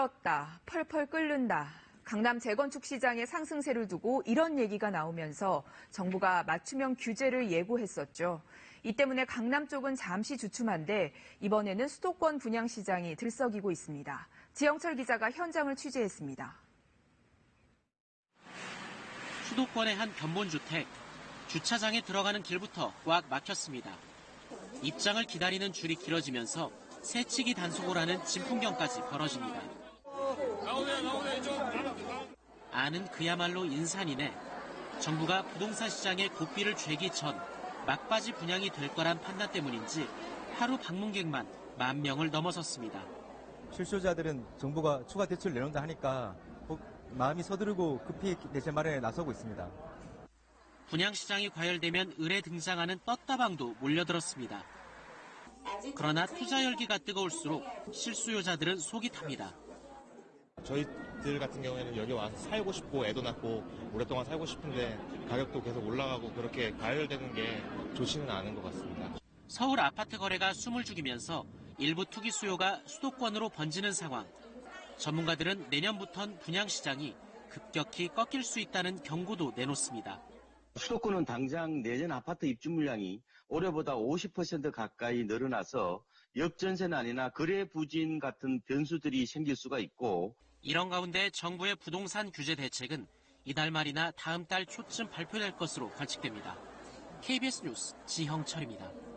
끓었다, 펄펄 끓는다. 강남 재건축 시장의 상승세를 두고 이런 얘기가 나오면서 정부가 맞춤형 규제를 예고했었죠. 이 때문에 강남 쪽은 잠시 주춤한데 이번에는 수도권 분양 시장이 들썩이고 있습니다. 지영철 기자가 현장을 취재했습니다. 수도권의 한 견본주택. 주차장에 들어가는 길부터 꽉 막혔습니다. 입장을 기다리는 줄이 길어지면서 새치기 단속을 하는 진풍경까지 벌어집니다. 아는 그야말로 인산이네. 정부가 부동산 시장에 고삐를 죄기 전 막바지 분양이 될 거란 판단 때문인지 하루 방문객만 만 명을 넘어섰습니다. 출소자들은 정부가 추가 대출을 내놓는다 하니까 꼭 마음이 서두르고 급히 대체 마련에 나서고 있습니다. 분양 시장이 과열되면 을에 등장하는 떴다방도 몰려들었습니다. 그러나 투자 열기가 뜨거울수록 실수요자들은 속이 탑니다. 저희들 같은 경우에는 여기 와서 살고 싶고 애도 낳고 오랫동안 살고 싶은데 가격도 계속 올라가고 그렇게 과열되는 게 좋지는 않은 것 같습니다. 서울 아파트 거래가 숨을 죽이면서 일부 투기 수요가 수도권으로 번지는 상황. 전문가들은 내년부턴 분양시장이 급격히 꺾일 수 있다는 경고도 내놓습니다. 수도권은 당장 내년 아파트 입주 물량이 올해보다 50% 가까이 늘어나서 역전세난이나 거래 부진 같은 변수들이 생길 수가 있고 이런 가운데 정부의 부동산 규제 대책은 이달 말이나 다음 달 초쯤 발표될 것으로 관측됩니다. KBS 뉴스 지형철입니다.